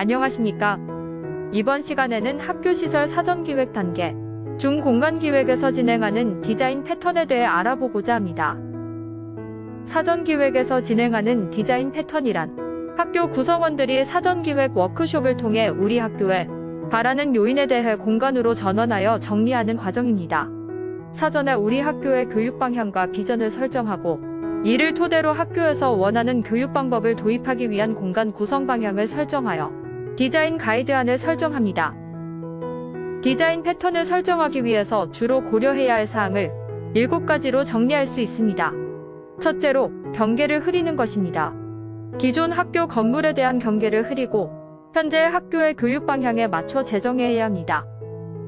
안녕하십니까? 이번 시간에는 학교 시설 사전 기획 단계, 중 공간 기획에서 진행하는 디자인 패턴에 대해 알아보고자 합니다. 사전 기획에서 진행하는 디자인 패턴이란 학교 구성원들이 사전 기획 워크숍을 통해 우리 학교에 바라는 요인에 대해 공간으로 전환하여 정리하는 과정입니다. 사전에 우리 학교의 교육 방향과 비전을 설정하고 이를 토대로 학교에서 원하는 교육 방법을 도입하기 위한 공간 구성 방향을 설정하여 디자인 가이드안을 설정합니다. 디자인 패턴을 설정하기 위해서 주로 고려해야 할 사항을 7가지로 정리할 수 있습니다. 첫째로 경계를 흐리는 것입니다. 기존 학교 건물에 대한 경계를 흐리고 현재 학교의 교육 방향에 맞춰 재정해야 합니다.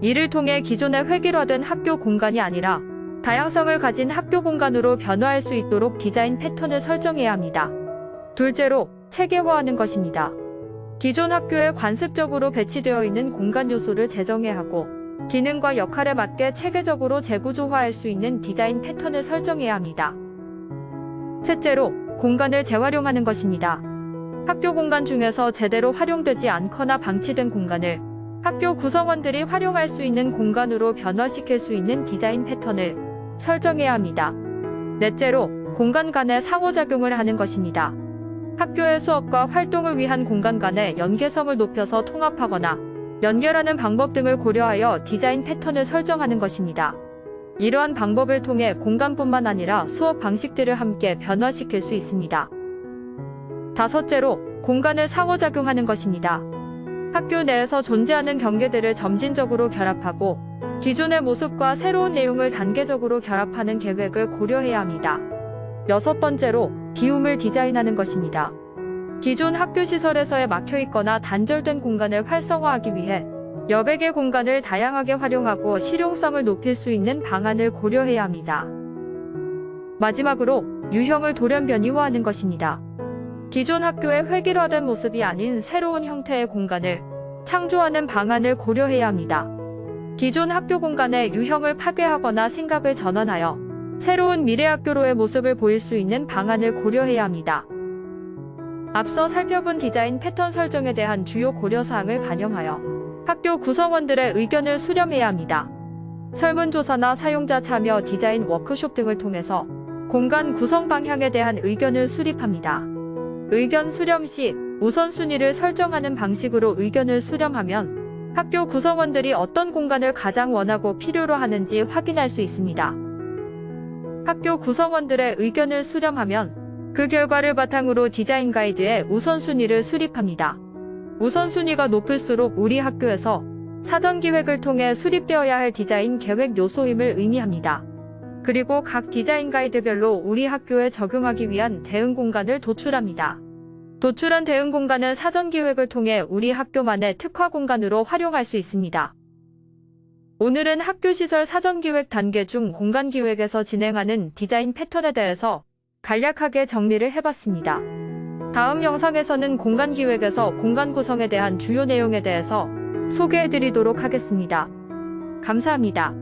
이를 통해 기존의 획일화된 학교 공간이 아니라 다양성을 가진 학교 공간으로 변화할 수 있도록 디자인 패턴을 설정해야 합니다. 둘째로 체계화하는 것입니다. 기존 학교에 관습적으로 배치되어 있는 공간 요소를 재정해야 하고 기능과 역할에 맞게 체계적으로 재구조화할 수 있는 디자인 패턴을 설정해야 합니다. 셋째로 공간을 재활용하는 것입니다. 학교 공간 중에서 제대로 활용되지 않거나 방치된 공간을 학교 구성원들이 활용할 수 있는 공간으로 변화시킬 수 있는 디자인 패턴을 설정해야 합니다. 넷째로 공간 간의 상호작용을 하는 것입니다. 학교의 수업과 활동을 위한 공간 간의 연계성을 높여서 통합하거나 연결하는 방법 등을 고려하여 디자인 패턴을 설정하는 것입니다. 이러한 방법을 통해 공간뿐만 아니라 수업 방식들을 함께 변화시킬 수 있습니다. 다섯째로 공간을 상호작용하는 것입니다. 학교 내에서 존재하는 경계들을 점진적으로 결합하고 기존의 모습과 새로운 내용을 단계적으로 결합하는 계획을 고려해야 합니다. 여섯 번째로 비움을 디자인하는 것입니다. 기존 학교 시설에서의 막혀 있거나 단절된 공간을 활성화하기 위해 여백의 공간을 다양하게 활용하고 실용성을 높일 수 있는 방안을 고려해야 합니다. 마지막으로 유형을 돌연변이 화하는 것입니다. 기존 학교의 획일화된 모습이 아닌 새로운 형태의 공간을 창조하는 방안을 고려해야 합니다. 기존 학교 공간의 유형을 파괴하거나 생각을 전환하여 새로운 미래 학교로의 모습을 보일 수 있는 방안을 고려해야 합니다. 앞서 살펴본 디자인 패턴 설정에 대한 주요 고려사항을 반영하여 학교 구성원들의 의견을 수렴해야 합니다. 설문조사나 사용자 참여 디자인 워크숍 등을 통해서 공간 구성 방향에 대한 의견을 수립합니다. 의견 수렴 시 우선순위를 설정하는 방식으로 의견을 수렴하면 학교 구성원들이 어떤 공간을 가장 원하고 필요로 하는지 확인할 수 있습니다. 학교 구성원들의 의견을 수렴하면 그 결과를 바탕으로 디자인 가이드에 우선순위를 수립합니다. 우선순위가 높을수록 우리 학교에서 사전 기획을 통해 수립되어야 할 디자인 계획 요소임을 의미합니다. 그리고 각 디자인 가이드별로 우리 학교에 적용하기 위한 대응 공간을 도출합니다. 도출한 대응 공간은 사전 기획을 통해 우리 학교만의 특화 공간으로 활용할 수 있습니다. 오늘은 학교 시설 사전 기획 단계 중 공간 기획에서 진행하는 디자인 패턴에 대해서 간략하게 정리를 해봤습니다. 다음 영상에서는 공간 기획에서 공간 구성에 대한 주요 내용에 대해서 소개해드리도록 하겠습니다. 감사합니다.